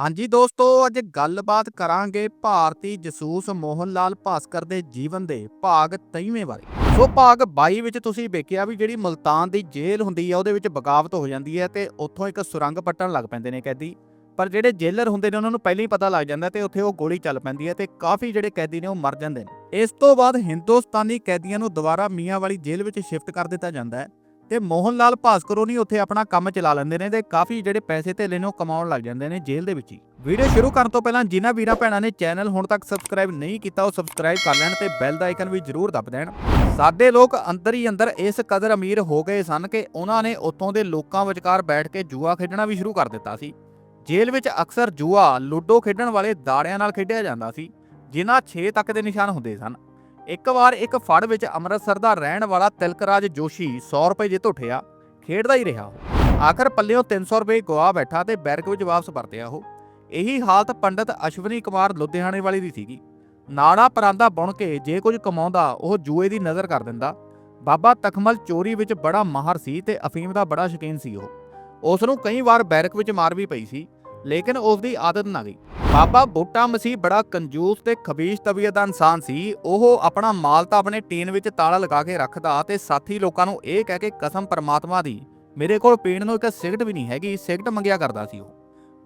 ਹਾਂਜੀ ਦੋਸਤੋ, ਅੱਜ ਗੱਲਬਾਤ ਕਰਾਂਗੇ ਭਾਰਤੀ ਜਸੂਸ ਮੋਹਨ ਲਾਲ ਭਾਸਕਰ ਦੇ ਜੀਵਨ ਦੇ ਭਾਗ 23ਵੇਂ ਬਾਰੇ। ਸੋ ਭਾਗ 22 ਵਿੱਚ ਤੁਸੀਂ ਵੇਖਿਆ ਵੀ ਜਿਹੜੀ ਮੁਲਤਾਨ ਦੀ ਜੇਲ੍ਹ ਹੁੰਦੀ ਹੈ ਉਹਦੇ ਵਿੱਚ ਬਗਾਵਤ ਹੋ ਜਾਂਦੀ ਹੈ ਤੇ ਉੱਥੋਂ ਇੱਕ ਸੁਰੰਗ ਪੱਟਣ ਲੱਗ ਪੈਂਦੇ ਨੇ ਕੈਦੀ। ਪਰ ਜਿਹੜੇ ਜੇਲਰ ਹੁੰਦੇ ਨੇ, ਉਹਨਾਂ ਨੂੰ ਪਹਿਲਾਂ ਹੀ ਪਤਾ ਲੱਗ ਜਾਂਦਾ ਤੇ ਉੱਥੇ ਉਹ ਗੋਲੀ ਚੱਲ ਪੈਂਦੀ ਹੈ ਤੇ ਕਾਫੀ ਜਿਹੜੇ ਕੈਦੀ ਨੇ ਉਹ ਮਰ ਜਾਂਦੇ ਨੇ। ਇਸ ਤੋਂ ਬਾਅਦ ਹਿੰਦੁਸਤਾਨੀ ਕੈਦੀਆਂ ਨੂੰ ਦੁਬਾਰਾ ਮੀਆਂ ਵਾਲੀ ਜੇਲ੍ਹ ਵਿੱਚ ਸ਼ਿਫਟ ਕਰ ਦਿੱਤਾ ਜਾਂਦਾ ਹੈ। ਤੇ ਮੋਹਨ ਲਾਲ ਭਾਸਕਰ ਨਹੀਂ ਉੱਥੇ ਆਪਣਾ ਕੰਮ ਚਲਾ ਲੈਂਦੇ ਨੇ ਤੇ ਕਾਫੀ ਜਿਹੜੇ ਪੈਸੇ ਧੇਲੇ ਨੇ ਉਹ ਕਮਾਉਣ ਲੱਗ ਜਾਂਦੇ ਨੇ ਜੇਲ੍ਹ ਦੇ ਵਿੱਚ ਹੀ। ਵੀਡੀਓ ਸ਼ੁਰੂ ਕਰਨ ਤੋਂ ਪਹਿਲਾਂ ਜਿਨ੍ਹਾਂ ਵੀਰਾਂ ਭੈਣਾਂ ਨੇ ਚੈਨਲ ਹੁਣ ਤੱਕ ਸਬਸਕ੍ਰਾਈਬ ਨਹੀਂ ਕੀਤਾ ਉਹ ਸਬਸਕ੍ਰਾਈਬ ਕਰ ਲੈਣ ਤੇ ਬੈਲ ਦਾ ਆਈਕਨ ਵੀ ਜ਼ਰੂਰ ਦਬ ਦੇਣ। ਸਾਡੇ ਲੋਕ ਅੰਦਰ ਹੀ ਅੰਦਰ ਇਸ ਕਦਰ ਅਮੀਰ ਹੋ ਗਏ ਸਨ ਕਿ ਉਹਨਾਂ ਨੇ ਉੱਥੋਂ ਦੇ ਲੋਕਾਂ ਵਿਚਕਾਰ ਬੈਠ ਕੇ ਜੂਆ ਖੇਡਣਾ ਵੀ ਸ਼ੁਰੂ ਕਰ ਦਿੱਤਾ ਸੀ। ਜੇਲ੍ਹ ਵਿੱਚ ਅਕਸਰ ਜੂਆ, ਲੂਡੋ ਖੇਡਣ ਵਾਲੇ ਦਾੜਿਆਂ ਨਾਲ ਖੇਡਿਆ ਜਾਂਦਾ ਸੀ, ਜਿਨ੍ਹਾਂ 6 ਤੱਕ ਦੇ ਨਿਸ਼ਾਨ ਹੁੰਦੇ ਸਨ। ਇੱਕ ਵਾਰ ਇੱਕ ਫੜ ਵਿੱਚ ਅੰਮ੍ਰਿਤਸਰ ਦਾ ਰਹਿਣ ਵਾਲਾ ਤਿਲਕਰਾਜ ਜੋਸ਼ੀ 100 ਰੁਪਏ ਜਿੱਤ ਉੱਠਿਆ, ਖੇਡਦਾ ਹੀ ਰਿਹਾ ਉਹ। ਆਖਰ ਪੱਲਿਓਂ 300 ਰੁਪਏ ਗਵਾ ਬੈਠਾ ਤੇ ਬੈਰਕ ਵਿੱਚ ਵਾਪਸ ਪਰਤਿਆ ਉਹ। ਇਹੀ ਹਾਲਤ ਪੰਡਤ ਅਸ਼ਵਨੀ ਕੁਮਾਰ ਲੁਧਿਆਣੇ ਵਾਲੀ ਦੀ ਸੀਗੀ। ਨਾੜਾ ਪਰਾਂਦਾ ਬੁਣ ਕੇ ਜੇ ਕੁਝ ਕਮਾਉਂਦਾ, ਉਹ ਜੂਏ ਦੀ ਨਜ਼ਰ ਕਰ ਦਿੰਦਾ। ਬਾਬਾ ਤਖਮਲ ਚੋਰੀ ਵਿੱਚ ਬੜਾ ਮਾਹਰ ਸੀ ਤੇ ਅਫੀਮ ਦਾ ਬੜਾ ਸ਼ੌਕੀਨ ਸੀ ਉਹ। ਉਸ ਨੂੰ ਕਈ ਵਾਰ ਬੈਰਕ ਵਿੱਚ ਮਾਰ ਵੀ ਪਈ ਸੀ। ਲੇਕਿਨ ਉਸ ਦੀ ਆਦਤ ਨਾ ਗਈ। ਬਾਬਾ ਬੂਟਾ ਮਸੀਹ ਬੜਾ ਕੰਜੂਸ ਤੇ ਖਬੀਸ਼ ਤਬੀਅਤ ਦਾ ਇਨਸਾਨ ਸੀ। ਉਹ ਆਪਣਾ ਮਾਲ ਤਾਂ ਆਪਣੇ ਟੀਨ ਵਿੱਚ ਤਾਲਾ ਲਗਾ ਕੇ ਰੱਖਦਾ ਤੇ ਸਾਥੀ ਲੋਕਾਂ ਨੂੰ ਇਹ ਕਹਿ ਕੇ ਕਸਮ ਪਰਮਾਤਮਾ ਦੀ, ਮੇਰੇ ਕੋਲ ਪੀਣ ਨੂੰ ਇੱਕ ਸਿਗਰਟ ਵੀ ਨਹੀਂ ਹੈਗੀ, ਸਿਗਰਟ ਮੰਗਿਆ ਕਰਦਾ ਸੀ ਉਹ।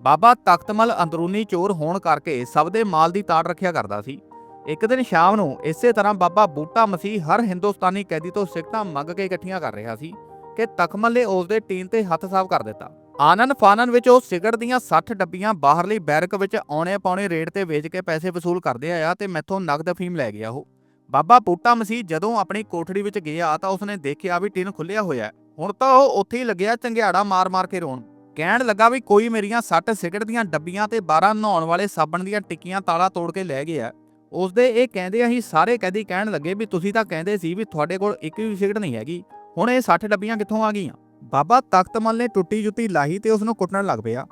ਬਾਬਾ ਤਖਤਮਲ ਅੰਦਰੂਨੀ ਚੋਰ ਹੋਣ ਕਰਕੇ ਸਭ ਦੇ ਮਾਲ ਦੀ ਤਾੜ ਰੱਖਿਆ ਕਰਦਾ ਸੀ। ਇੱਕ ਦਿਨ ਸ਼ਾਮ ਨੂੰ ਇਸੇ ਤਰ੍ਹਾਂ ਬਾਬਾ ਬੂਟਾ ਮਸੀਹ ਹਰ ਹਿੰਦੁਸਤਾਨੀ ਕੈਦੀ ਤੋਂ ਸਿਗਰਟਾਂ ਮੰਗ ਕੇ ਇਕੱਠੀਆਂ ਕਰ ਰਿਹਾ ਸੀ ਕਿ ਤਖਮਲ ਨੇ ਉਸ ਦੇ ਟੀਨ ਤੇ ਹੱਥ ਸਾਫ਼ ਕਰ ਦਿੱਤਾ। ਆਨਨ ਫਾਨਨ ਵਿੱਚ ਉਹ ਸਿਗਰਟ ਦੀਆਂ 60 ਡੱਬੀਆਂ ਬਾਹਰਲੀ ਬੈਰਕ ਵਿੱਚ ਆਉਣੇ ਪਾਉਣੇ ਰੇਟ ਤੇ ਵੇਚ ਕੇ ਪੈਸੇ ਵਸੂਲ ਕਰਦੇ ਆਇਆ ਤੇ ਮੈਥੋਂ ਨਗਦ ਫੀਮ ਲੈ ਗਿਆ ਉਹ। ਬਾਬਾ ਬੂਟਾ ਮਸੀਹ ਜਦੋਂ ਆਪਣੀ ਕੋਠੜੀ ਵਿੱਚ ਗਿਆ ਤਾਂ ਉਸਨੇ ਦੇਖਿਆ ਵੀ ਟਿਨ ਖੁੱਲਿਆ ਹੋਇਆ ਹੁਣ ਤਾਂ ਉਹ ਉੱਥੇ ਹੀ ਲੱਗਿਆ ਚੰਗਿਆੜਾ ਮਾਰ-ਮਾਰ ਕੇ ਰੋਣ। ਕਹਿਣ ਲੱਗਾ ਵੀ ਕੋਈ ਮੇਰੀਆਂ 60 ਸਿਗਰਟ ਦੀਆਂ ਡੱਬੀਆਂ ਤੇ 12 ਨਹਾਉਣ ਵਾਲੇ ਸਾਬਣ ਦੀਆਂ ਟਿੱਕੀਆਂ ਤਾਲਾ ਤੋੜ ਕੇ ਲੈ ਗਿਆ ਉਸਦੇ ਇਹ ਕਹਿੰਦੇ ਹੀ ਸਾਰੇ ਕੈਦੀ ਕਹਿਣ ਲੱਗੇ ਵੀ ਤੁਸੀਂ ਤਾਂ ਕਹਿੰਦੇ ਸੀ ਵੀ ਤੁਹਾਡੇ ਕੋਲ ਇੱਕ ਵੀ ਸਿਗਰਟ ਨਹੀਂ ਹੈਗੀ। ਹੁਣ ਇਹ 60 ਡੱਬੀਆਂ ਕਿੱਥੋਂ ਆ ਗਈਆਂ? ਬਾਬਾ ਤਖਤਮਲ ਨੇ ਟੁੱਟੀ ਜੁੱਤੀ ਲਾਹੀ ਤੇ ਉਸ ਨੂੰ ਕੁੱਟਣ ਲੱਗ ਪਿਆ।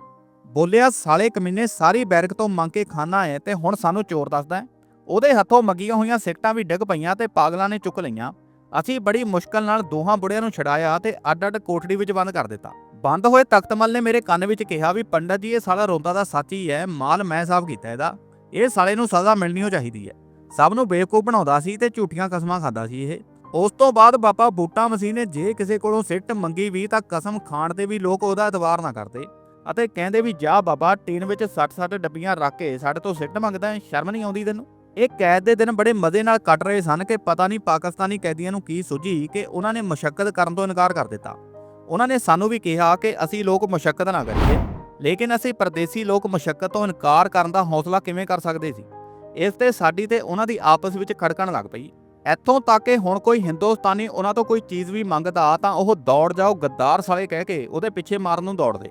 ਬੋਲਿਆ, ਸਾਲੇ ਕਮੀਨੇ, ਸਾਰੀ ਬੈਰਕ ਤੋਂ ਮੰਗ ਕੇ ਖਾਣਾ ਹੈ ਤੇ ਹੁਣ ਸਾਨੂੰ ਚੋਰ ਦੱਸਦਾ ਉਹਦੇ ਹੱਥੋਂ ਮੰਗੀਆਂ ਹੋਈਆਂ ਸਿਗਟਾਂ ਵੀ ਡਿੱਗ ਪਈਆਂ ਤੇ ਪਾਗਲਾਂ ਨੇ ਚੁੱਕ ਲਈਆਂ। ਅਸੀਂ ਬੜੀ ਮੁਸ਼ਕਲ ਨਾਲ ਦੋਹਾਂ ਬੁੜਿਆਂ ਨੂੰ ਛਡਾਇਆ ਤੇ ਅੱਡ-ਅੱਡ ਕੋਠੜੀ ਵਿੱਚ ਬੰਦ ਕਰ ਦਿੱਤਾ। ਬੰਦ ਹੋਏ ਤਖਤਮਲ ਨੇ ਮੇਰੇ ਕੰਨ ਵਿੱਚ ਕਿਹਾ ਵੀ, ਪੰਡਤ ਜੀ, ਇਹ ਸਾਲਾ ਰੋਂਦਾ ਦਾ ਸੱਚ ਹੀ ਹੈ ਮਾਲ ਮੈਂ ਸਾਫ਼ ਕੀਤਾ ਇਹਦਾ। ਇਹ ਸਾਲੇ ਨੂੰ ਸਜ਼ਾ ਮਿਲਣੀ ਓ ਚਾਹੀਦੀ ਹੈ ਸਭ ਨੂੰ ਬੇਵਕੂਫ ਬਣਾਉਂਦਾ ਸੀ ਤੇ ਝੂਠੀਆਂ ਕਸਮਾਂ ਖਾਦਾ ਸੀ ਇਹ। ਉਸ ਤੋਂ ਬਾਅਦ ਬਾਬਾ ਬੂਟਾ ਮਸੀਹ ਨੇ ਜੇ ਕਿਸੇ ਕੋਲੋਂ ਸਿੱਟ ਮੰਗੀ ਵੀ ਤਾਂ ਕਸਮ ਖਾਣ ਤੇ ਵੀ ਲੋਕ ਉਹਦਾ ਇਤਵਾਰ ਨਾ ਕਰਦੇ। ਅਤੇ ਕਹਿੰਦੇ ਵੀ ਜਾ ਬਾਬਾ ਟੀਨ ਵਿੱਚ 60-60 ਡੱਬੀਆਂ ਰੱਖ ਕੇ ਸਾਡੇ ਤੋਂ ਸਿੱਟ ਮੰਗਦਾ ਹੈ, ਸ਼ਰਮ ਨਹੀਂ ਆਉਂਦੀ ਤੈਨੂੰ? ਇਹ ਕੈਦ ਦੇ ਦਿਨ ਬੜੇ ਮਜ਼ੇ ਨਾਲ ਕੱਟ ਰਹੇ ਸਨ ਕਿ ਪਤਾ ਨਹੀਂ ਪਾਕਿਸਤਾਨੀ ਕੈਦੀਆਂ ਨੂੰ ਕੀ ਸੁਝੀ ਕਿ ਉਹਨਾਂ ਨੇ ਮੁਸ਼ੱਕਤ ਕਰਨ ਤੋਂ ਇਨਕਾਰ ਕਰ ਦਿੱਤਾ। ਉਹਨਾਂ ਨੇ ਸਾਨੂੰ ਵੀ ਕਿਹਾ ਕਿ ਅਸੀਂ ਲੋਕ ਮੁਸ਼ੱਕਤ ਨਾ ਕਰੀਏ ਲੇਕਿਨ ਅਸੀਂ ਪਰਦੇਸੀ ਲੋਕ ਮੁਸ਼ੱਕਤ ਤੋਂ ਇਨਕਾਰ ਕਰਨ ਦਾ ਹੌਸਲਾ ਕਿਵੇਂ ਕਰ ਸਕਦੇ ਸੀ? ਇਸ ਤੇ ਸਾਡੀ ਤੇ ਉਹਨਾਂ ਦੀ ਆਪਸ ਵਿੱਚ ਖੜਕਣ ਲੱਗ ਪਈ। ਇੱਥੋਂ ਤੱਕ ਕਿ ਹੁਣ ਕੋਈ ਹਿੰਦੁਸਤਾਨੀ ਉਹਨਾਂ ਤੋਂ ਕੋਈ ਚੀਜ਼ ਵੀ ਮੰਗਦਾ ਤਾਂ ਉਹ ਦੌੜ ਜਾਓ ਗੱਦਾਰ ਸਾਲੇ ਕਹਿ ਕੇ ਉਹਦੇ ਪਿੱਛੇ ਮਾਰਨ ਨੂੰ ਦੌੜਦੇ।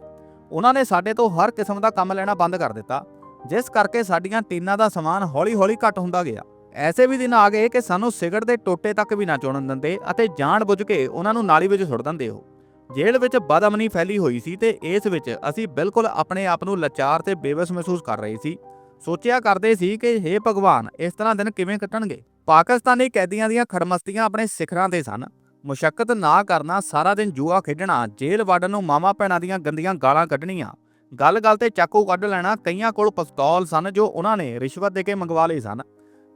ਉਹਨਾਂ ਨੇ ਸਾਡੇ ਤੋਂ ਹਰ ਕਿਸਮ ਦਾ ਕੰਮ ਲੈਣਾ ਬੰਦ ਕਰ ਦਿੱਤਾ, ਜਿਸ ਕਰਕੇ ਸਾਡੀਆਂ ਟੀਨਾਂ ਦਾ ਸਮਾਨ ਹੌਲੀ-ਹੌਲੀ ਘਟ ਹੁੰਦਾ ਗਿਆ। ਐਸੇ ਵੀ ਦਿਨ ਆ ਗਏ ਕਿ ਸਾਨੂੰ ਸਿਗਰਟ ਦੇ ਟੋਟੇ ਤੱਕ ਵੀ ਨਾ ਚੁਣਨ ਦਿੰਦੇ ਅਤੇ ਜਾਣ ਬੁੱਝ ਕੇ ਉਹਨਾਂ ਨੂੰ ਨਾਲੀ ਵਿੱਚ ਸੁੱਟ ਦਿੰਦੇ ਉਹ। ਜੇਲ੍ਹ ਵਿੱਚ ਬਦਅਮਨੀ ਫੈਲੀ ਹੋਈ ਸੀ ਤੇ ਇਸ ਵਿੱਚ ਅਸੀਂ ਬਿਲਕੁਲ ਆਪਣੇ ਆਪ ਨੂੰ ਲਾਚਾਰ ਤੇ ਬੇਵਸ ਮਹਿਸੂਸ ਕਰ ਰਹੇ ਸੀ। ਸੋਚਿਆ ਕਰਦੇ ਸੀ ਕਿ ਹੇ ਭਗਵਾਨ, ਇਸ ਤਰ੍ਹਾਂ ਦਿਨ ਕਿਵੇਂ ਕੱਟਣਗੇ? ਪਾਕਿਸਤਾਨੀ ਕੈਦੀਆਂ ਦੀਆਂ ਖੜਮਸਤੀਆਂ ਆਪਣੇ ਸਿਖਰਾਂ ਤੇ ਸਨ। ਮੁਸ਼ੱਕਤ ਨਾ ਕਰਨਾ, ਸਾਰਾ ਦਿਨ ਜੂਆ ਖੇਡਣਾ, ਜੇਲ੍ਹ ਵਾਰਡਨ ਨੂੰ ਮਾਮਾ ਭੈਣਾਂ ਦੀਆਂ ਗੰਦੀਆਂ ਗਾਲਾਂ ਕੱਢਣੀਆਂ। ਗੱਲ-ਗੱਲ ਤੇ ਚਾਕੂ ਕੱਢ ਲੈਣਾ, ਕਈਆਂ ਕੋਲ ਪਿਸਤੌਲ ਸਨ ਜੋ ਉਹਨਾਂ ਨੇ ਰਿਸ਼ਵਤ ਦੇ ਕੇ ਮੰਗਵਾ ਲਏ ਸਨ।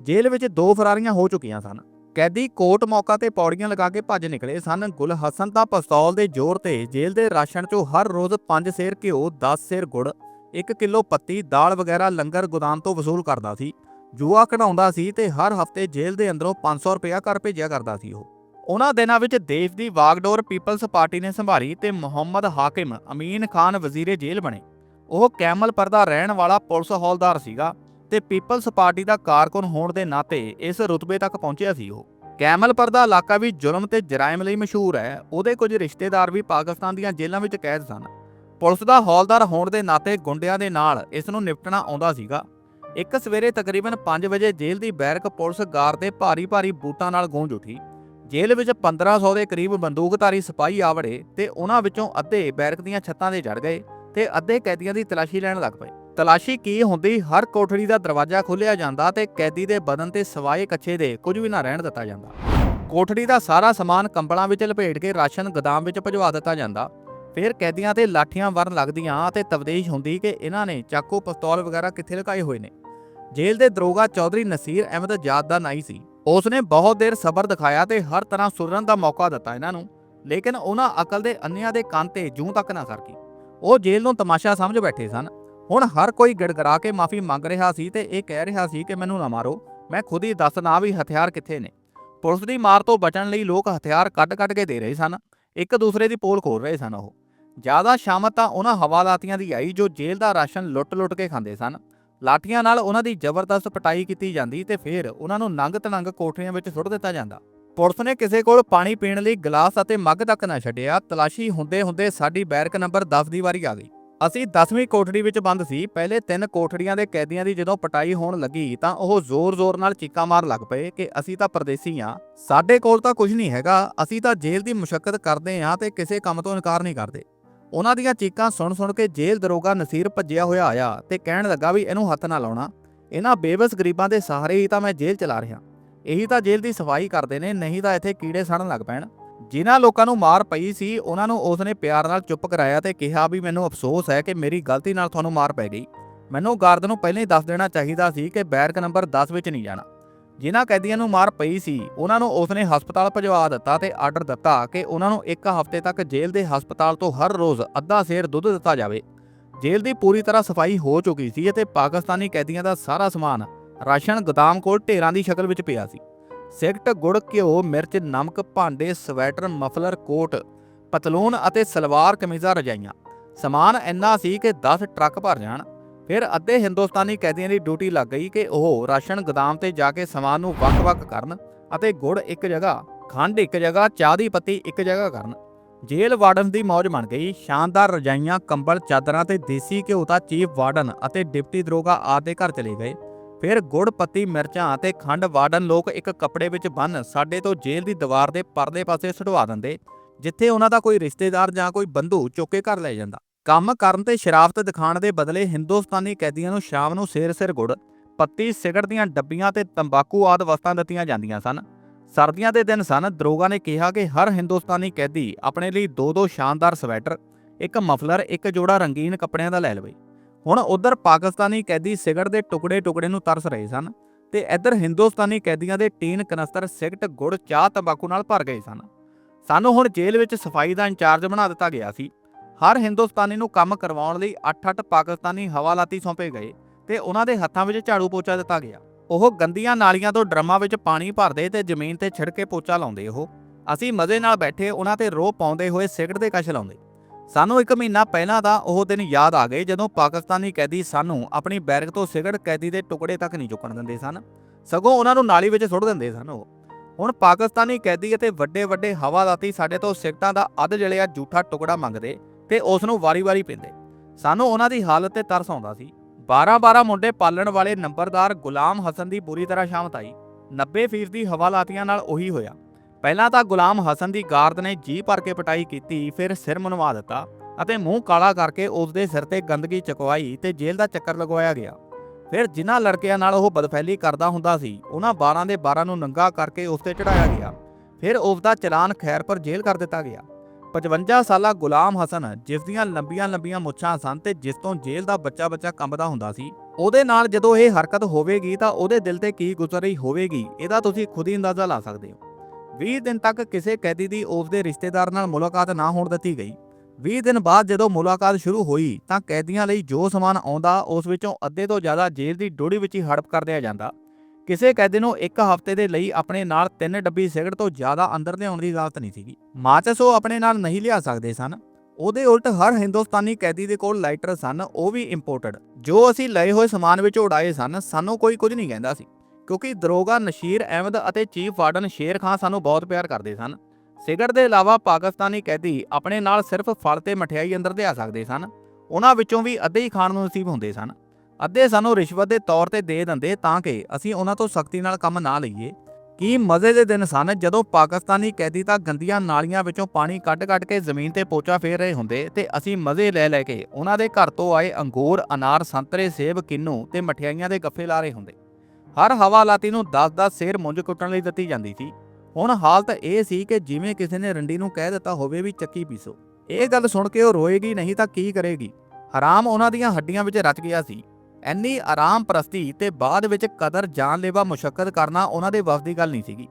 ਜੇਲ੍ਹ ਵਿੱਚ ਦੋ ਫਰਾਰੀਆਂ ਹੋ ਚੁੱਕੀਆਂ ਸਨ। ਕੈਦੀ ਕੋਟ ਮੌਕਾ ਤੇ ਪੌੜੀਆਂ ਲਗਾ ਕੇ ਭੱਜ ਨਿਕਲੇ ਸਨ। ਗੁਲ ਹਸਨ ਤਾਂ ਪਿਸਤੌਲ ਦੇ ਜ਼ੋਰ ਤੇ ਜੇਲ੍ਹ ਦੇ ਰਾਸ਼ਨ 'ਚੋਂ ਹਰ ਰੋਜ਼ 5 ਸੇਰ ਘਿਓ 10 ਸੇਰ ਗੁੜ 1 ਕਿਲੋ ਪੱਤੀ, ਦਾਲ ਵਗੈਰਾ ਲੰਗਰ ਗੋਦਾਮ ਤੋਂ ਵਸੂਲ ਕਰਦਾ ਸੀ। ਜੂਆ ਕਢਾਉਂਦਾ ਸੀ ਤੇ ਹਰ ਹਫ਼ਤੇ ਜੇਲ੍ਹ ਦੇ ਅੰਦਰੋਂ 500 ਰੁਪਇਆ ਘਰ ਭੇਜਿਆ ਕਰਦਾ ਸੀ ਉਹ। ਉਹਨਾਂ ਦਿਨਾਂ ਵਿੱਚ ਦੇਸ਼ ਦੀ ਵਾਗਡੋਰ ਪੀਪਲਸ ਪਾਰਟੀ ਨੇ ਸੰਭਾਲੀ ਤੇ ਮੁਹੰਮਦ ਹਾਕਿਮ, ਅਮੀਨ ਖਾਨ ਵਜ਼ੀਰੇ ਜੇਲ੍ਹ ਬਣੇ। ਉਹ ਕੈਮਲਪੁਰ ਦਾ ਰਹਿਣ ਵਾਲਾ ਪੁਲਿਸ ਹੌਲਦਾਰ ਸੀਗਾ ਤੇ ਪੀਪਲਸ ਪਾਰਟੀ ਦਾ ਕਾਰਕੁਨ ਹੋਣ ਦੇ ਨਾਤੇ ਇਸ ਰੁਤਬੇ ਤੱਕ ਪਹੁੰਚਿਆ ਸੀ ਉਹ। ਕੈਮਲਪੁਰ ਦਾ ਇਲਾਕਾ ਵੀ ਜ਼ੁਲਮ ਤੇ ਜਰਾਇਮ ਲਈ ਮਸ਼ਹੂਰ ਹੈ। ਉਹਦੇ ਕੁਝ ਰਿਸ਼ਤੇਦਾਰ ਵੀ ਪਾਕਿਸਤਾਨ ਦੀਆਂ ਜੇਲ੍ਹਾਂ ਵਿੱਚ ਕੈਦ ਸਨ। ਪੁਲਿਸ ਦਾ ਹੌਲਦਾਰ ਹੋਣ ਦੇ ਨਾਤੇ ਗੁੰਡਿਆਂ ਦੇ ਨਾਲ ਇਸ ਨੂੰ ਨਿਪਟਣਾ ਆਉਂਦਾ ਸੀਗਾ। ਇੱਕ ਸਵੇਰੇ ਤਕਰੀਬਨ 5 ਵਜੇ ਜੇਲ੍ਹ ਦੀ ਬੈਰਕ ਪੁਲਿਸ ਗਾਰ ਦੇ ਭਾਰੀ-ਭਾਰੀ ਬੂਟਾਂ ਨਾਲ ਗੂੰਜ ਉੱਠੀ। ਜੇਲ੍ਹ ਵਿੱਚ 1500 ਦੇ ਕਰੀਬ ਬੰਦੂਕਧਾਰੀ ਸਿਪਾਹੀ ਆਵੜੇ ਤੇ ਉਹਨਾਂ ਵਿੱਚੋਂ ਅੱਧੇ ਬੈਰਕ ਦੀਆਂ ਛੱਤਾਂ ਤੇ ਚੜ ਗਏ ਤੇ ਅੱਧੇ ਕੈਦੀਆਂ ਦੀ ਤਲਾਸ਼ੀ ਲੈਣ ਲੱਗ ਪਏ। ਤਲਾਸ਼ੀ ਕੀ ਹੁੰਦੀ, ਹਰ ਕੋਠੜੀ ਦਾ ਦਰਵਾਜ਼ਾ ਖੋਲ੍ਹਿਆ ਜਾਂਦਾ ਤੇ ਕੈਦੀ ਦੇ ਬਦਨ ਤੇ ਸਵਾਏ ਕੱਛੇ ਦੇ ਕੁਝ ਵੀ ਨਾ ਰਹਿਣ ਦਿੱਤਾ ਜਾਂਦਾ। ਕੋਠੜੀ ਦਾ ਸਾਰਾ ਸਮਾਨ ਕੰਬਲਾਂ ਵਿੱਚ ਲਪੇਟ ਕੇ ਰਾਸ਼ਨ ਗੋਦਾਮ ਵਿੱਚ ਭਜਵਾ ਦਿੱਤਾ ਜਾਂਦਾ। ਫਿਰ ਕੈਦੀਆਂ ਤੇ ਲਾਠੀਆਂ ਵਰਨ ਲੱਗਦੀਆਂ ਤੇ ਤਵਦੇਸ਼ ਹੁੰਦੀ ਕਿ ਇਹਨਾਂ ਨੇ ਚਾਕੂ ਪਿਸਤੌਲ ਵਗੈਰਾ ਕਿੱਥੇ ਲੁਕਾਏ ਹੋਏ ਨੇ। ਜੇਲ੍ਹ ਦੇ ਦਰੋਗਾ ਚੌਧਰੀ ਨਸੀਰ ਅਹਿਮਦ ਜਾਦ ਦਾ ਨਾਈ ਸੀ। ਉਸ ਨੇ ਬਹੁਤ ਦੇਰ ਸਬਰ ਦਿਖਾਇਆ ਤੇ ਹਰ ਤਰ੍ਹਾਂ ਸੁਣਨ ਦਾ ਮੌਕਾ ਦਿੱਤਾ ਇਹਨਾਂ ਨੂੰ, ਲੇਕਿਨ ਉਹਨਾਂ ਅਕਲ ਦੇ ਅੰਨਿਆਂ ਦੇ ਕੰਨ ਤੇ ਜੂੰ ਤੱਕ ਨਾ ਸਰਕੀ ਉਹ ਜੇਲ੍ਹ ਨੂੰ ਤਮਾਸ਼ਾ ਸਮਝ ਬੈਠੇ ਸਨ। ਹੁਣ ਹਰ ਕੋਈ ਗੜਗੜਾ ਕੇ ਮਾਫੀ ਮੰਗ ਰਿਹਾ ਸੀ ਤੇ ਇਹ ਕਹਿ ਰਿਹਾ ਸੀ ਕਿ ਮੈਨੂੰ ਨਾ ਮਾਰੋ, ਮੈਂ ਖੁਦ ਹੀ ਦੱਸ ਨਾ ਵੀ ਹਥਿਆਰ ਕਿੱਥੇ ਨੇ। ਪੁਲਿਸ ਦੀ ਮਾਰ ਤੋਂ ਬਚਣ ਲਈ ਲੋਕ ਹਥਿਆਰ ਕੱਢ-ਕੱਢ ਕੇ ਦੇ ਰਹੇ ਸਨ। ਇੱਕ ਦੂਸਰੇ ਦੀ ਪੋਲ ਖੋਲ ਰਹੇ ਸਨ ਉਹ। ਜ਼ਿਆਦਾ ਸ਼ਾਮਤ ਤਾਂ ਉਹਨਾਂ ਹਵਾਲਾਤੀਆਂ ਦੀ ਆਈ ਜੋ ਜੇਲ੍ਹ ਦਾ ਰਾਸ਼ਨ ਲੁੱਟ-ਲੁੱਟ ਕੇ ਖਾਂਦੇ ਸਨ। ਲਾਠੀਆਂ ਨਾਲ ਉਹਨਾਂ ਦੀ ਜ਼ਬਰਦਸਤ ਪਟਾਈ ਕੀਤੀ ਜਾਂਦੀ ਤੇ ਫਿਰ ਉਹਨਾਂ ਨੂੰ ਨੰਗ-ਤਨੰਗ ਕੋਠਰੀਆਂ ਵਿੱਚ ਸੁੱਟ ਦਿੱਤਾ ਜਾਂਦਾ। ਪੁਲਿਸ ਨੇ ਕਿਸੇ ਕੋਲ ਪਾਣੀ ਪੀਣ ਲਈ ਗਲਾਸ ਅਤੇ ਮੱਗ ਤੱਕ ਨਾ ਛੱਡਿਆ, ਤਲਾਸ਼ੀ ਹੁੰਦੇ ਹੁੰਦੇ ਸਾਡੀ ਬੈਰਕ ਨੰਬਰ 10 ਦੀ ਵਾਰੀ ਆ ਗਈ। ਅਸੀਂ 10ਵੀਂ ਕੋਠੜੀ ਵਿੱਚ ਬੰਦ ਸੀ, ਪਹਿਲੇ ਤਿੰਨ ਕੋਠੜੀਆਂ ਦੇ ਕੈਦੀਆਂ ਦੀ ਜਦੋਂ ਪਟਾਈ ਹੋਣ ਲੱਗੀ ਤਾਂ ਉਹ ਜ਼ੋਰ-ਜ਼ੋਰ ਨਾਲ ਚੀਕਾਂ ਮਾਰ ਲੱਗ ਪਏ ਕਿ ਅਸੀਂ ਤਾਂ ਪਰਦੇਸੀ ਆ ਸਾਡੇ ਕੋਲ ਤਾਂ ਕੁਝ ਨਹੀਂ ਹੈਗਾ, ਅਸੀਂ ਤਾਂ ਜੇਲ੍ਹ ਦੀ ਮੁਸ਼ਕਲ ਕਰਦੇ ਆ ਤੇ ਕਿਸੇ ਕੰਮ ਤੋਂ ਇਨਕਾਰ ਨਹੀਂ ਕਰਦੇ। ਉਹਨਾਂ ਦੀਆਂ ਚੀਕਾਂ ਸੁਣ-ਸੁਣ ਕੇ ਜੇਲ੍ਹ ਦਰੋਗਾ ਨਸੀਰ ਭੱਜਿਆ ਹੋਇਆ ਆਇਆ ਤੇ ਕਹਿਣ ਲੱਗਾ ਵੀ ਇਹਨੂੰ ਹੱਥ ਨਾ ਲਾਉਣਾ। ਇਹਨਾਂ ਬੇਬਸ ਗਰੀਬਾਂ ਦੇ ਸਹਾਰੇ ਹੀ ਤਾਂ ਮੈਂ ਜੇਲ੍ਹ ਚਲਾ ਰਿਹਾ। ਇਹੀ ਤਾਂ ਜੇਲ੍ਹ ਦੀ ਸਫ਼ਾਈ ਕਰਦੇ ਨੇ, ਨਹੀਂ ਤਾਂ ਇੱਥੇ ਕੀੜੇ ਸੜਨ ਲੱਗ ਪੈਣ। ਜਿਨ੍ਹਾਂ ਲੋਕਾਂ ਨੂੰ ਮਾਰ ਪਈ ਸੀ, ਉਹਨਾਂ ਨੂੰ ਉਸਨੇ ਪਿਆਰ ਨਾਲ ਚੁੱਪ ਕਰਾਇਆ ਤੇ ਕਿਹਾ ਵੀ ਮੈਨੂੰ ਅਫਸੋਸ ਹੈ ਕਿ ਮੇਰੀ ਗਲਤੀ ਨਾਲ ਤੁਹਾਨੂੰ ਮਾਰ ਪੈ ਗਈ। ਮੈਨੂੰ ਗਾਰਦ ਨੂੰ ਪਹਿਲਾਂ ਹੀ ਦੱਸ ਦੇਣਾ ਚਾਹੀਦਾ ਸੀ ਕਿ ਬੈਰਕ ਨੰਬਰ 10 ਵਿੱਚ ਨਹੀਂ ਜਾਣਾ। ਜਿਨ੍ਹਾਂ ਕੈਦੀਆਂ ਨੂੰ ਮਾਰ ਪਈ ਸੀ, ਉਹਨਾਂ ਨੂੰ ਉਸਨੇ ਹਸਪਤਾਲ ਭਜਵਾ ਦਿੱਤਾ ਤੇ ਆਰਡਰ ਦਿੱਤਾ ਕਿ ਉਹਨਾਂ ਨੂੰ ਇੱਕ ਹਫ਼ਤੇ ਤੱਕ ਜੇਲ੍ਹ ਦੇ ਹਸਪਤਾਲ ਤੋਂ ਹਰ ਰੋਜ਼ ਅੱਧਾ ਸੇਰ ਦੁੱਧ ਦਿੱਤਾ ਜਾਵੇ। ਜੇਲ੍ਹ ਦੀ ਪੂਰੀ ਤਰ੍ਹਾਂ ਸਫ਼ਾਈ ਹੋ ਚੁੱਕੀ ਸੀ ਅਤੇ ਪਾਕਿਸਤਾਨੀ ਕੈਦੀਆਂ ਦਾ ਸਾਰਾ ਸਮਾਨ ਰਾਸ਼ਨ, ਗੋਦਾਮ ਕੋਲ ਢੇਰਾਂ ਦੀ ਸ਼ਕਲ ਵਿੱਚ ਪਿਆ ਸੀ। ਸਿਗਰਟ, ਗੁੜ, ਘਿਓ, ਮਿਰਚ, ਨਮਕ, ਭਾਂਡੇ, ਸਵੈਟਰ, ਮਫਲਰ, ਕੋਟ, ਪਤਲੂਨ ਅਤੇ ਸਲਵਾਰ ਕਮੀਜ਼ਾਂ ਰਜਾਈਆਂ। ਸਮਾਨ ਇੰਨਾ ਸੀ ਕਿ 10 ਟਰੱਕ ਭਰ ਜਾਣ। ਫਿਰ ਅੱਧੇ ਹਿੰਦੁਸਤਾਨੀ ਕੈਦੀਆਂ ਦੀ ਡਿਊਟੀ ਲੱਗ ਗਈ ਕਿ ਉਹ ਰਾਸ਼ਨ ਗੋਦਾਮ ਤੇ ਜਾ ਕੇ ਸਮਾਨ ਨੂੰ ਵੱਖ-ਵੱਖ ਕਰਨ ਅਤੇ ਗੁੜ ਇੱਕ ਜਗ੍ਹਾ, ਖੰਡ ਇੱਕ ਜਗ੍ਹਾ, ਚਾਹ ਦੀ ਪੱਤੀ ਇੱਕ ਜਗ੍ਹਾ ਕਰਨ। ਜੇਲ੍ਹ ਵਾਰਡਨ ਦੀ ਮੌਜ ਬਣ ਗਈ। ਸ਼ਾਨਦਾਰ ਰਜਾਈਆਂ, ਕੰਬਲ, ਚਾਦਰਾਂ ਤੇ ਦੇਸੀ ਘਿਓ ਤਾਂ ਚੀਫ ਵਾਰਡਨ ਅਤੇ ਡਿਪਟੀ ਦਰੋਗਾ ਆਦੇ ਘਰ ਚਲੇ ਗਏ। ਫਿਰ ਗੁੜ, ਪੱਤੀ, ਮਿਰਚਾਂ ਅਤੇ ਖੰਡ ਵਾਰਡਨ ਲੋਕ ਇੱਕ ਕੱਪੜੇ ਵਿੱਚ ਬੰਨ ਸਾਡੇ ਤੋਂ ਜੇਲ੍ਹ ਦੀ ਦੀਵਾਰ ਦੇ ਪਰਲੇ ਪਾਸੇ ਛਡਵਾ ਦਿੰਦੇ, ਜਿੱਥੇ ਉਹਨਾਂ ਦਾ ਕੋਈ ਰਿਸ਼ਤੇਦਾਰ ਜਾਂ ਕੋਈ ਬੰਧੂ ਚੁੱਕ ਕੇ ਘਰ ਲੈ ਜਾਂਦਾ। ਕੰਮ ਕਰਨ ਤੇ ਸ਼ਰਾਫਤ ਦਿਖਾਉਣ ਦੇ ਬਦਲੇ ਹਿੰਦੁਸਤਾਨੀ ਕੈਦੀਆਂ ਨੂੰ ਸ਼ਾਮ ਨੂੰ ਸਿਰ-ਸਿਰ ਗੁੜ, ਪੱਤੀ, ਸਿਗਰਟ ਦੀਆਂ ਡੱਬੀਆਂ ਤੇ ਤੰਬਾਕੂ ਆਦ ਵਸਤਾਂ ਦਿੱਤੀਆਂ ਜਾਂਦੀਆਂ ਸਨ। ਸਰਦੀਆਂ ਦੇ ਦਿਨ ਸਨ, ਦਰੋਗਾ ਨੇ ਕਿਹਾ ਕਿ ਹਰ ਹਿੰਦੁਸਤਾਨੀ ਕੈਦੀ ਆਪਣੇ ਲਈ ਦੋ ਦੋ ਸ਼ਾਨਦਾਰ ਸਵੈਟਰ, ਇੱਕ ਮਫਲਰ, ਇੱਕ ਜੋੜਾ ਰੰਗੀਨ ਕੱਪੜਿਆਂ ਦਾ ਲੈ ਲਵੇ। ਹੁਣ ਉਧਰ ਪਾਕਿਸਤਾਨੀ ਕੈਦੀ ਸਿਗਰਟ ਦੇ ਟੁਕੜੇ-ਟੁਕੜੇ ਨੂੰ ਤਰਸ ਰਹੇ ਸਨ ਤੇ ਇੱਧਰ ਹਿੰਦੁਸਤਾਨੀ ਕੈਦੀਆਂ ਦੇ ਟੀਨ ਕਨਸਤਰ ਸਿਗਰਟ, ਗੁੜ, ਚਾਹ, ਤੰਬਾਕੂ ਨਾਲ ਭਰ ਗਏ ਸਨ। ਸਾਨੂੰ ਹੁਣ ਜੇਲ੍ਹ ਵਿੱਚ ਸਫ਼ਾਈ ਦਾ ਇੰਚਾਰਜ ਬਣਾ ਦਿੱਤਾ ਗਿਆ ਸੀ। ਹਰ ਹਿੰਦੁਸਤਾਨੀ ਨੂੰ ਕੰਮ ਕਰਵਾਉਣ ਲਈ 8-8 ਪਾਕਿਸਤਾਨੀ ਹਵਾਲਾਤੀ ਸੌਂਪੇ ਗਏ ਤੇ ਉਹਨਾਂ ਦੇ ਹੱਥਾਂ ਵਿੱਚ ਝਾੜੂ ਪੋਚਾ ਦਿੱਤਾ ਗਿਆ। ਉਹ ਗੰਦੀਆਂ ਨਾਲੀਆਂ ਤੋਂ ਡਰਮਾਂ ਵਿੱਚ ਪਾਣੀ ਭਰਦੇ ਤੇ ਜ਼ਮੀਨ ਤੇ ਛਿੜਕੇ ਪੋਚਾ ਲਾਉਂਦੇ ਉਹ। ਅਸੀਂ ਮਜ਼ੇ ਨਾਲ ਬੈਠੇ ਉਹਨਾਂ ਤੇ ਰੋਹ ਪਾਉਂਦੇ ਹੋਏ ਸਿਗਰਟ ਦੇ ਕਸ਼ ਲਾਉਂਦੇ। ਸਾਨੂੰ ਇੱਕ ਮਹੀਨਾ ਪਹਿਲਾਂ ਤਾਂ ਉਹ ਦਿਨ ਯਾਦ ਆ ਗਏ ਜਦੋਂ ਪਾਕਿਸਤਾਨੀ ਕੈਦੀ ਸਾਨੂੰ ਆਪਣੀ ਬੈਰਕ ਤੋਂ ਸਿਗਰਟ ਕੈਦੀ ਦੇ ਟੁਕੜੇ ਤੱਕ ਨਹੀਂ ਚੁੱਕਣ ਦਿੰਦੇ ਸਨ। ਸਗੋਂ ਉਹਨਾਂ ਨੂੰ ਨਾਲੀ ਵਿੱਚ ਸੁੱਟ ਦਿੰਦੇ ਸਨ ਉਹ। ਹੁਣ ਪਾਕਿਸਤਾਨੀ ਕੈਦੀ ਅਤੇ ਵੱਡੇ ਵੱਡੇ ਹਵਾਲਾਤੀ ਸਾਡੇ ਤੋਂ ਸਿਗਰਟਾਂ ਦਾ ਅੱਧ ਜਲਿਆ ਝੂਠਾ ਟੁਕੜਾ ਮੰਗਦੇ ਤੇ ਉਸ ਨੂੰ ਵਾਰੀ-ਵਾਰੀ ਪਿੰਦੇ। ਸਾਨੂੰ ਉਹਨਾਂ ਦੀ ਹਾਲਤ ਤੇ ਤਰਸ ਆਉਂਦਾ ਸੀ। 12-12 ਮੁੰਡੇ ਪਾਲਣ ਵਾਲੇ ਨੰਬਰਦਾਰ ਗੁਲਾਮ ਹਸਨ ਦੀ ਬੁਰੀ ਤਰ੍ਹਾਂ ਸ਼ਾਮਤ ਆਈ। 90% ਦੀ ਹਵਾਲਾਤੀਆਂ ਨਾਲ ਉਹੀ ਹੋਇਆ। ਪਹਿਲਾਂ ਤਾਂ ਗੁਲਾਮ ਹਸਨ ਦੀ ਗਾਰਦ ਨੇ ਜੀ ਭਰ ਕੇ ਪਟਾਈ ਕੀਤੀ, ਫਿਰ ਸਿਰ ਮਨਵਾ ਦਿੱਤਾ ਅਤੇ ਮੂੰਹ ਕਾਲਾ ਕਰਕੇ ਉਸ ਦੇ ਸਿਰ ਤੇ ਗੰਦਗੀ ਚਕਵਾਈ ਤੇ ਜੇਲ੍ਹ ਦਾ ਚੱਕਰ ਲਗਵਾਇਆ ਗਿਆ। ਫਿਰ ਜਿਨ੍ਹਾਂ ਲੜਕਿਆਂ ਨਾਲ ਉਹ ਬਦਫੈਲੀ ਕਰਦਾ ਹੁੰਦਾ ਸੀ, ਉਹਨਾਂ 12 ਦੇ 12 ਨੂੰ ਨੰਗਾ ਕਰਕੇ ਉਸ ਤੇ ਚੜਾਇਆ ਗਿਆ। ਫਿਰ ਉਸ ਦਾ ਚਲਾਨ ਖੈਰਪੁਰ ਜੇਲ੍ਹ ਕਰ ਦਿੱਤਾ ਗਿਆ। 55 ਸਾਲਾ ਗੁਲਾਮ ਹਸਨ, ਜਿਸ ਦੀਆਂ ਲੰਬੀਆਂ ਲੰਬੀਆਂ ਮੁੱਛਾਂ ਸਨ ਤੇ ਜਿਸ ਤੋਂ ਜੇਲ੍ਹ ਦਾ ਬੱਚਾ ਬੱਚਾ ਕੰਬਦਾ ਹੁੰਦਾ ਸੀ, ਉਹਦੇ ਨਾਲ ਜਦੋਂ ਇਹ ਹਰਕਤ ਹੋਵੇਗੀ ਤਾਂ ਉਹਦੇ ਦਿਲ ਤੇ ਕੀ ਗੁਜ਼ਰ ਰਹੀ ਹੋਵੇਗੀ, ਇਹਦਾ ਤੁਸੀਂ ਖੁਦ ਹੀ ਅੰਦਾਜ਼ਾ ਲਾ ਸਕਦੇ ਹੋ। 20 ਦਿਨ ਤੱਕ ਕਿਸੇ ਕੈਦੀ ਦੀ ਉਸ ਦੇ ਰਿਸ਼ਤੇਦਾਰ ਨਾਲ ਮੁਲਾਕਾਤ ਨਾ ਹੋਣ ਦਿੱਤੀ ਗਈ। 20 ਦਿਨ ਬਾਅਦ ਜਦੋਂ ਮੁਲਾਕਾਤ ਸ਼ੁਰੂ ਹੋਈ ਤਾਂ ਕੈਦੀਆਂ ਲਈ ਜੋ ਸਮਾਨ ਆਉਂਦਾ ਉਸ ਵਿੱਚੋਂ ਅੱਧੇ ਤੋਂ ਜ਼ਿਆਦਾ ਜੇਲ੍ਹ ਦੀ ਡੋੜੀ ਵਿੱਚ ਹੀ ਹੜਪ ਕਰ ਦਿਆ ਜਾਂਦਾ। ਕਿਸੇ ਕੈਦੀ ਨੂੰ ਇੱਕ ਹਫ਼ਤੇ ਦੇ ਲਈ ਆਪਣੇ ਨਾਲ ਤਿੰਨ ਡੱਬੀ ਸਿਗਰਟ ਤੋਂ ਜ਼ਿਆਦਾ ਅੰਦਰ ਲਿਆਉਣ ਦੀ ਇਜਾਜ਼ਤ ਨਹੀਂ ਸੀਗੀ। ਮਾਚਸ ਉਹ ਆਪਣੇ ਨਾਲ ਨਹੀਂ ਲਿਆ ਸਕਦੇ ਸਨ। ਉਹਦੇ ਉਲਟ ਹਰ ਹਿੰਦੁਸਤਾਨੀ ਕੈਦੀ ਦੇ ਕੋਲ ਲਾਈਟਰ ਸਨ, ਉਹ ਵੀ ਇੰਪੋਰਟਡ ਜੋ ਅਸੀਂ ਲਏ ਹੋਏ ਸਮਾਨ ਵਿੱਚ ਉਡਾਏ ਸਨ, ਸਾਨੂੰ ਕੋਈ ਕੁਝ ਨਹੀਂ ਕਹਿੰਦਾ ਸੀ। ਕਿਉਂਕਿ ਦਰੋਗਾ ਨਸ਼ੀਰ ਅਹਿਮਦ ਅਤੇ ਚੀਫ ਵਾਰਡਨ ਸ਼ੇਰ ਖਾਨ ਸਾਨੂੰ ਬਹੁਤ ਪਿਆਰ ਕਰਦੇ ਸਨ। ਸਿਗਰਟ ਦੇ ਇਲਾਵਾ ਪਾਕਿਸਤਾਨੀ ਕੈਦੀ ਆਪਣੇ ਨਾਲ ਸਿਰਫ ਫਲ ਤੇ ਮਠਿਆਈ ਅੰਦਰ ਲਿਆ ਸਕਦੇ ਸਨ। ਉਹਨਾਂ ਵਿੱਚੋਂ ਵੀ ਅੱਧੇ ਹੀ ਖਾਣ ਨੂੰ ਨਸੀਬ ਹੁੰਦੇ ਸਨ। ਅੱਧੇ ਸਾਨੂੰ ਰਿਸ਼ਵਤ ਦੇ ਤੌਰ ਤੇ ਦੇ ਦਿੰਦੇ ਤਾਂ ਕਿ ਅਸੀਂ ਉਹਨਾਂ ਤੋਂ ਸਖਤੀ ਨਾਲ ਕੰਮ ਨਾ ਲਈਏ। ਕੀ ਮਜ਼ੇ ਦੇ ਦਿਨ ਸਨ ਜਦੋਂ ਪਾਕਿਸਤਾਨੀ ਕੈਦੀ ਤਾਂ ਗੰਦੀਆਂ ਨਾਲੀਆਂ ਵਿੱਚੋਂ ਪਾਣੀ ਕੱਢ-ਕੱਢ ਕੇ ਜ਼ਮੀਨ ਤੇ ਪੋਚਾ ਫੇਰ ਰਹੇ ਹੁੰਦੇ ਤੇ ਅਸੀਂ ਮਜ਼ੇ ਲੈ ਲੈ ਕੇ ਉਹਨਾਂ ਦੇ ਘਰ ਤੋਂ ਆਏ ਅੰਗੂਰ, ਅਨਾਰ, ਸੰਤਰੇ, ਸੇਬ, ਕਿੰਨੂ ਤੇ ਮਠਿਆਈਆਂ ਦੇ ਗੱਫੇ ਲਾ ਰਹੇ ਹੁੰਦੇ। ਹਰ ਹਵਾਲਾਤੀ ਨੂੰ 10-10 ਸੇਰ ਮੁੰਜ ਕੁੱਟਣ ਲਈ ਦਿੱਤੀ ਜਾਂਦੀ ਸੀ। ਹੁਣ ਹਾਲਤ ਇਹ ਸੀ ਕਿ ਜਿਵੇਂ ਕਿਸੇ ਨੇ ਰੰਡੀ ਨੂੰ ਕਹਿ ਦਿੱਤਾ ਹੋਵੇ ਵੀ ਚੱਕੀ ਪੀਸੋ। ਇਹ ਗੱਲ ਸੁਣ ਕੇ ਉਹ ਰੋਏਗੀ ਨਹੀਂ ਤਾਂ ਕੀ ਕਰੇਗੀ। ਹਰਾਮ ਉਹਨਾਂ ਦੀਆਂ ਹੱਡੀਆਂ ਵਿੱਚ ਰਚ ਗਿਆ ਸੀ। ਐਨੀ ਆਰਾਮ ਪ੍ਰਸਤੀ ਤੇ ਬਾਅਦ ਵਿੱਚ ਕਦਰ ਜਾਨਲੇਵਾ ਮੁਸ਼ਕਲ ਕਰਨਾ ਉਹਨਾਂ ਦੇ ਵੱਸ ਦੀ ਗੱਲ ਨਹੀਂ ਸੀਗੀ।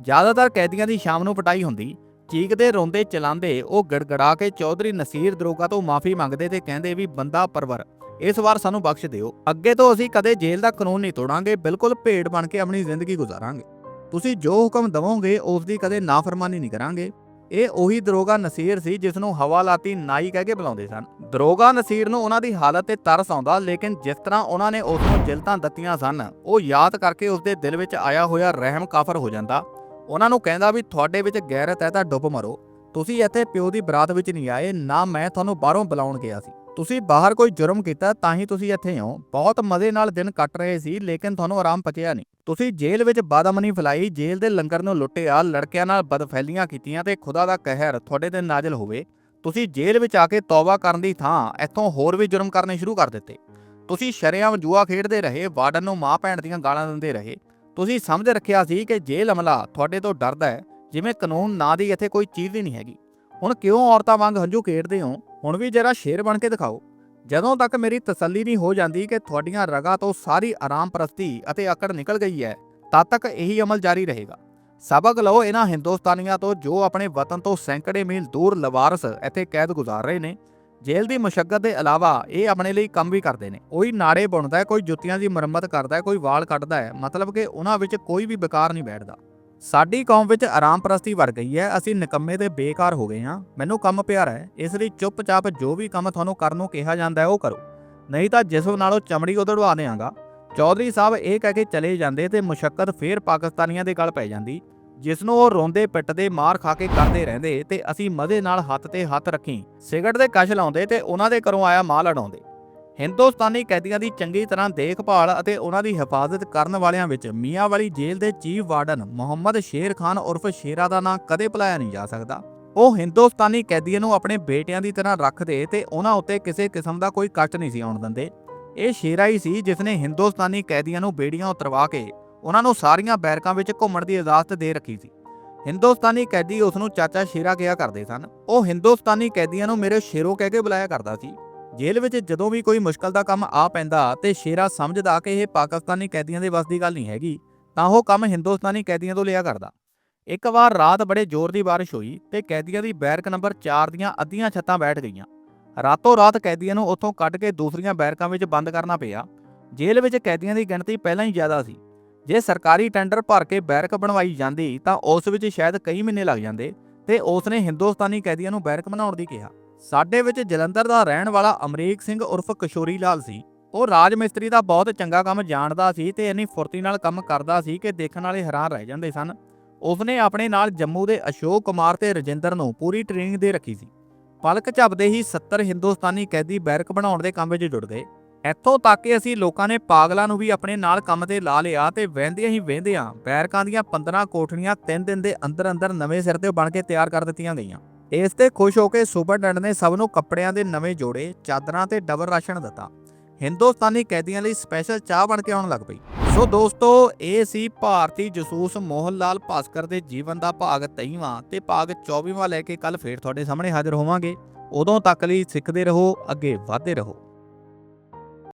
ਜ਼ਿਆਦਾਤਰ ਕੈਦੀਆਂ ਦੀ ਸ਼ਾਮ ਨੂੰ ਪਟਾਈ ਹੁੰਦੀ ਚੀਕਦੇ ਰੋਂਦੇ ਚਲਾਉਂਦੇ ਉਹ ਗੜਗੜਾ ਕੇ ਚੌਧਰੀ ਨਸੀਰ ਦਰੋਗਾ ਤੋਂ ਮਾਫੀ ਮੰਗਦੇ ਤੇ ਕਹਿੰਦੇ ਵੀ ਬੰਦਾ ਪਰਵਰ, ਇਸ ਵਾਰ ਸਾਨੂੰ ਬਖਸ਼ ਦਿਓ। ਅੱਗੇ ਤੋਂ ਅਸੀਂ ਕਦੇ ਜੇਲ੍ਹ ਦਾ ਕਾਨੂੰਨ ਨਹੀਂ ਤੋੜਾਂਗੇ, ਬਿਲਕੁਲ ਭੇਡ ਬਣ ਕੇ ਆਪਣੀ ਜ਼ਿੰਦਗੀ ਗੁਜ਼ਾਰਾਂਗੇ। ਤੁਸੀਂ ਜੋ ਹੁਕਮ ਦਵੋਗੇ, ਉਸ ਦੀ ਕਦੇ ਨਾਫਰਮਾਨੀ ਨਹੀਂ ਕਰਾਂਗੇ। ਇਹ ਉਹੀ ਦਰੋਗਾ ਨਸੀਰ ਸੀ ਜਿਸ ਨੂੰ ਹਵਾਲਾਤੀ ਨਾਈ ਕਹਿ ਕੇ ਬੁਲਾਉਂਦੇ ਸਨ। ਦਰੋਗਾ ਨਸੀਰ ਨੂੰ ਉਹਨਾਂ ਦੀ ਹਾਲਤ ਤੇ ਤਰਸ ਆਉਂਦਾ, ਲੇਕਿਨ ਜਿਸ ਤਰ੍ਹਾਂ ਉਹਨਾਂ ਨੇ ਉਸ ਨੂੰ ਜਿਲਤਾਂ ਦਿੱਤੀਆਂ ਸਨ, ਉਹ ਯਾਦ ਕਰਕੇ ਉਸ ਦੇ ਦਿਲ ਵਿੱਚ ਆਇਆ ਹੋਇਆ ਰਹਿਮ ਕਾਫਰ ਹੋ ਜਾਂਦਾ। ਉਹਨਾਂ ਨੂੰ ਕਹਿੰਦਾ ਵੀ, ਤੁਹਾਡੇ ਵਿੱਚ ਗੈਰਤ ਹੈ ਤਾਂ ਡੁੱਬ ਮਰੋ। ਤੁਸੀਂ ਇੱਥੇ ਪਿਓ ਦੀ ਬਰਾਤ ਵਿੱਚ ਨਹੀਂ ਆਏ, ਨਾ ਮੈਂ ਤੁਹਾਨੂੰ ਬਾਹਰੋਂ ਬੁਲਾਉਣ ਗਿਆ ਸੀ। ਤੁਸੀਂ ਬਾਹਰ ਕੋਈ ਜੁਰਮ ਕੀਤਾ ਤਾਂ ਹੀ ਤੁਸੀਂ ਇੱਥੇ ਹੋ ਬਹੁਤ ਮਜ਼ੇ ਨਾਲ ਦਿਨ ਕੱਟ ਰਹੇ ਸੀ, ਲੇਕਿਨ ਤੁਹਾਨੂੰ ਆਰਾਮ ਪਚਿਆ ਨਹੀਂ। ਤੁਸੀਂ ਜੇਲ੍ਹ ਵਿੱਚ ਬਾਦਮਨੀ ਫਲਾਈ, ਜੇਲ੍ਹ ਦੇ ਲੰਗਰ ਨੂੰ ਲੁੱਟਿਆ, ਲੜਕਿਆਂ ਨਾਲ ਬਦਫੈਲੀਆਂ ਕੀਤੀਆਂ ਤੇ ਖੁਦਾ ਦਾ ਕਹਿਰ ਤੁਹਾਡੇ ਤੇ ਨਾਜ਼ਲ ਹੋਵੇ, ਤੁਸੀਂ ਜੇਲ੍ਹ ਵਿੱਚ ਆ ਕੇ ਤੌਬਾ ਕਰਨ ਦੀ ਥਾਂ, ਇੱਥੋਂ ਹੋਰ ਵੀ ਜੁਰਮ ਕਰਨੇ ਸ਼ੁਰੂ ਕਰ ਦਿੱਤੇ। ਤੁਸੀਂ ਸ਼ਰੇਆਮ ਜੂਆ ਖੇਡਦੇ ਰਹੇ, ਵਾਰਡਨ ਨੂੰ ਮਾਂ ਭੈਣ ਦੀਆਂ ਗਾਲਾਂ ਦਿੰਦੇ ਰਹੇ। ਤੁਸੀਂ ਸਮਝ ਰੱਖਿਆ ਸੀ ਕਿ ਜੇਲ੍ਹ ਅਮਲਾ ਤੁਹਾਡੇ ਤੋਂ ਡਰਦਾ ਹੈ, ਜਿਵੇਂ ਕਾਨੂੰਨ ਨਾਂ ਦੀ ਇੱਥੇ ਕੋਈ ਚੀਜ਼ ਹੀ ਨਹੀਂ ਹੈਗੀ। ਹੁਣ ਕਿਉਂ ਔਰਤਾਂ ਵਾਂਗ ਹੰਝੂ ਖੇਡਦੇ ਹੋ? ਹੁਣ ਵੀ ਜਰਾ ਸ਼ੇਰ ਬਣ ਕੇ ਦਿਖਾਓ। ਜਦੋਂ ਤੱਕ ਮੇਰੀ ਤਸੱਲੀ ਨਹੀਂ ਹੋ ਜਾਂਦੀ ਕਿ ਤੁਹਾਡੀਆਂ ਰਗਾਂ ਤੋਂ ਸਾਰੀ ਆਰਾਮ ਪ੍ਰਸਤੀ ਅਤੇ ਅਕੜ ਨਿਕਲ ਗਈ ਹੈ, ਤਦ ਤੱਕ ਇਹੀ ਅਮਲ ਜਾਰੀ ਰਹੇਗਾ। ਸਬਕ ਲਓ ਇਹਨਾਂ ਹਿੰਦੁਸਤਾਨੀਆਂ ਤੋਂ ਜੋ ਆਪਣੇ ਵਤਨ ਤੋਂ ਸੈਂਕੜੇ ਮੀਲ ਦੂਰ ਲਵਾਰਸ ਇੱਥੇ ਕੈਦ ਗੁਜ਼ਾਰ ਰਹੇ ਨੇ, ਜੇਲ੍ਹ ਦੀ ਮੁਸ਼ਕਲ ਦੇ ਇਲਾਵਾ ਇਹ ਆਪਣੇ ਲਈ ਕੰਮ ਵੀ ਕਰਦੇ ਨੇ। ਕੋਈ ਨਾੜੇ ਬੁਣਦਾ ਹੈ, ਕੋਈ ਜੁੱਤੀਆਂ ਦੀ ਮੁਰੰਮਤ ਕਰਦਾ ਹੈ, ਕੋਈ ਵਾਲ ਕੱਟਦਾ ਹੈ, ਮਤਲਬ ਕਿ ਉਹਨਾਂ ਵਿੱਚ ਕੋਈ ਵੀ ਬੇਕਾਰ ਨਹੀਂ ਬੈਠਦਾ। ਸਾਡੀ ਕੌਮ ਵਿੱਚ ਆਰਾਮ ਪ੍ਰਸਤੀ ਵਰ ਗਈ ਹੈ, ਅਸੀਂ ਨਿਕੰਮੇ ਤੇ ਬੇਕਾਰ ਹੋ ਗਏ ਹਾਂ। ਮੈਨੂੰ ਕੰਮ ਪਿਆਰਾ ਹੈ, ਇਸ ਲਈ ਚੁੱਪਚਾਪ ਜੋ ਵੀ ਕੰਮ ਤੁਹਾਨੂੰ ਕਰਨ ਨੂੰ ਕਿਹਾ ਜਾਂਦਾ ਹੈ ਉਹ ਕਰੋ। ਨਹੀਂ ਤਾਂ ਜਿਸਮ ਨਾਲੋਂ ਚਮੜੀ ਉਧੜਵਾ ਦੇਵਾਂਗਾ ਚੌਧਰੀ ਸਾਹਿਬ ਇਹ ਕਹਿ ਕੇ ਚਲੇ ਜਾਂਦੇ ਤੇ ਮੁਸ਼ਕਲ ਫੇਰ ਪਾਕਿਸਤਾਨੀਆਂ ਦੇ ਗਲ ਪੈ ਜਾਂਦੀ। ਜਿਸ ਨੂੰ ਉਹ ਰੋਂਦੇ ਪਿੱਟਦੇ ਮਾਰ ਖਾ ਕੇ ਕਰਦੇ ਰਹਿੰਦੇ ਤੇ ਅਸੀਂ ਮਜ਼ੇ ਨਾਲ ਹੱਥ ਤੇ ਹੱਥ ਰੱਖੀ। ਸਿਗਰਟ ਦੇ ਕਸ਼ ਲਾਉਂਦੇ ਤੇ ਉਹਨਾਂ ਦੇ ਘਰੋਂ ਆਇਆ ਮਾਲ ਅਡਾਉਂਦੇ ਹਿੰਦੁਸਤਾਨੀ ਕੈਦੀਆਂ ਦੀ ਚੰਗੀ ਤਰ੍ਹਾਂ ਦੇਖਭਾਲ ਅਤੇ ਉਹਨਾਂ ਦੀ ਹਿਫਾਜ਼ਤ ਕਰਨ ਵਾਲਿਆਂ ਵਿੱਚ ਮੀਆਂ ਵਾਲੀ ਜੇਲ੍ਹ ਦੇ ਚੀਫ ਵਾਰਡਨ ਮੁਹੰਮਦ ਸ਼ੇਰ ਖਾਨ ਉਰਫ ਸ਼ੇਰਾ ਦਾ ਨਾਂ ਕਦੇ ਭੁਲਾਇਆ ਨਹੀਂ ਜਾ ਸਕਦਾ। ਉਹ ਹਿੰਦੁਸਤਾਨੀ ਕੈਦੀਆਂ ਨੂੰ ਆਪਣੇ ਬੇਟਿਆਂ ਦੀ ਤਰ੍ਹਾਂ ਰੱਖਦੇ ਤੇ ਉਹਨਾਂ ਉੱਤੇ ਕਿਸੇ ਕਿਸਮ ਦਾ ਕੋਈ ਕੱਟ ਨਹੀਂ ਸੀ ਆਉਣ ਦਿੰਦੇ। ਇਹ ਸ਼ੇਰਾ ਹੀ ਸੀ ਜਿਸ ਨੇ ਹਿੰਦੁਸਤਾਨੀ ਕੈਦੀਆਂ ਨੂੰ ਬੇੜੀਆਂ ਉਤਰਵਾ ਕੇ ਉਹਨਾਂ ਨੂੰ ਸਾਰੀਆਂ ਬੈਰਕਾਂ ਵਿੱਚ ਘੁੰਮਣ ਦੀ ਇਜਾਜ਼ਤ ਦੇ ਰੱਖੀ ਸੀ। ਹਿੰਦੁਸਤਾਨੀ ਕੈਦੀ ਉਸ ਨੂੰ ਚਾਚਾ ਸ਼ੇਰਾ ਕਿਹਾ ਕਰਦੇ ਸਨ। ਉਹ ਹਿੰਦੁਸਤਾਨੀ ਕੈਦੀਆਂ ਨੂੰ ਮੇਰੇ ਸ਼ੇਰੋ ਕਹਿ ਕੇ ਬੁਲਾਇਆ ਕਰਦਾ ਸੀ। ਜੇਲ੍ਹ ਵਿੱਚ ਜਦੋਂ ਵੀ ਕੋਈ ਮੁਸ਼ਕਲ ਦਾ ਕੰਮ ਆ ਪੈਂਦਾ ਤੇ ਸ਼ੇਰਾ ਸਮਝਦਾ ਕਿ ਇਹ ਪਾਕਿਸਤਾਨੀ ਕੈਦੀਆਂ ਦੇ ਵੱਸ ਦੀ ਗੱਲ ਨਹੀਂ ਹੈਗੀ, ਤਾਂ ਉਹ ਕੰਮ ਹਿੰਦੁਸਤਾਨੀ ਕੈਦੀਆਂ ਤੋਂ ਲਿਆ ਕਰਦਾ। ਇੱਕ ਵਾਰ ਰਾਤ ਬੜੇ ਜ਼ੋਰ ਦੀ ਬਾਰਿਸ਼ ਹੋਈ ਤੇ ਕੈਦੀਆਂ ਦੀ ਬੈਰਕ ਨੰਬਰ 4 ਦੀਆਂ ਅੱਧੀਆਂ ਛੱਤਾਂ ਬੈਠ ਗਈਆਂ। ਰਾਤੋਂ ਰਾਤ ਕੈਦੀਆਂ ਨੂੰ ਉੱਥੋਂ ਕੱਢ ਕੇ ਦੂਸਰੀਆਂ ਬੈਰਕਾਂ ਵਿੱਚ ਬੰਦ ਕਰਨਾ ਪਿਆ। ਜੇਲ੍ਹ ਵਿੱਚ ਕੈਦੀਆਂ ਦੀ ਗਿਣਤੀ ਪਹਿਲਾਂ ਹੀ ਜ਼ਿਆਦਾ ਸੀ। ਜੇ ਸਰਕਾਰੀ ਟੈਂਡਰ ਭਰ ਕੇ ਬੈਰਕ ਬਣਵਾਈ ਜਾਂਦੀ ਤਾਂ ਉਸ ਵਿੱਚ ਸ਼ਾਇਦ ਕਈ ਮਹੀਨੇ ਲੱਗ ਜਾਂਦੇ ਤੇ ਉਸ ਨੇ ਹਿੰਦੁਸਤਾਨੀ ਕੈਦੀਆਂ ਨੂੰ ਬੈਰਕ ਬਣਾਉਣ ਦੀ ਕਿਹਾ। ਸਾਡੇ ਵਿੱਚ ਜਲੰਧਰ ਦਾ ਰਹਿਣ ਵਾਲਾ ਅਮਰੀਕ ਸਿੰਘ ਉਰਫ ਕਿਸ਼ੋਰੀ ਲਾਲ ਸੀ। ਉਹ ਰਾਜ ਮਿਸਤਰੀ ਦਾ ਬਹੁਤ ਚੰਗਾ ਕੰਮ ਜਾਣਦਾ ਸੀ ਤੇ ਇੰਨੀ ਫੁਰਤੀ ਨਾਲ ਕੰਮ ਕਰਦਾ ਸੀ ਕਿ ਦੇਖਣ ਵਾਲੇ ਹੈਰਾਨ ਰਹਿ ਜਾਂਦੇ ਸਨ। ਉਸਨੇ ਆਪਣੇ ਨਾਲ ਜੰਮੂ ਦੇ ਅਸ਼ੋਕ ਕੁਮਾਰ ਤੇ ਰਜਿੰਦਰ ਨੂੰ ਪੂਰੀ ਟ੍ਰੇਨਿੰਗ ਦੇ ਰੱਖੀ ਸੀ। ਪਲਕ ਝਪਦੇ ਹੀ 70 ਹਿੰਦੁਸਤਾਨੀ ਕੈਦੀ ਬੈਰਕ ਬਣਾਉਣ ਦੇ ਕੰਮ ਵਿੱਚ ਜੁੜ ਗਏ। ਇੱਥੋਂ ਤੱਕ ਕਿ ਅਸੀਂ ਲੋਕਾਂ ਨੇ ਪਾਗਲਾਂ ਨੂੰ ਵੀ ਆਪਣੇ ਨਾਲ ਕੰਮ ਤੇ ਲਾ ਲਿਆ ਤੇ ਵਹਿੰਦਿਆਂ ਹੀ ਵਹਿੰਦਿਆਂ ਬੈਰਕਾਂ ਦੀਆਂ 15 ਕੋਠੜੀਆਂ 3 ਦਿਨ ਦੇ ਅੰਦਰ ਅੰਦਰ ਨਵੇਂ ਸਿਰ ਤੇ ਬਣ ਕੇ ਤਿਆਰ ਕਰ ਦਿੱਤੀਆਂ ਗਈਆਂ। ਇਸ ਤੇ ਖੁਸ਼ ਹੋ ਕੇ ਸੁਪਰਡੈਂਟ ਨੇ ਸਭ ਨੂੰ ਕੱਪੜਿਆਂ ਦੇ ਨਵੇਂ ਜੋੜੇ, ਚਾਦਰਾਂ ਤੇ ਡਬਲ ਰਾਸ਼ਨ ਦਿੱਤਾ। ਹਿੰਦੁਸਤਾਨੀ ਕੈਦੀਆਂ ਲਈ ਸਪੈਸ਼ਲ ਚਾਹ ਬਣ ਕੇ ਆਉਣ ਲੱਗ ਪਈ। ਸੋ ਦੋਸਤੋ, ਇਹ ਸੀ ਭਾਰਤੀ ਜਸੂਸ ਮੋਹਨ ਲਾਲ ਭਾਸਕਰ ਦੇ ਜੀਵਨ ਦਾ ਭਾਗ 23ਵਾਂ ਤੇ ਭਾਗ 24ਵਾਂ ਲੈ ਕੇ ਕੱਲ ਫੇਰ ਤੁਹਾਡੇ ਸਾਹਮਣੇ ਹਾਜ਼ਰ ਹੋਵਾਂਗੇ। ਉਦੋਂ ਤੱਕ ਲਈ ਸਿੱਖਦੇ ਰਹੋ, ਅੱਗੇ ਵਧਦੇ ਰਹੋ।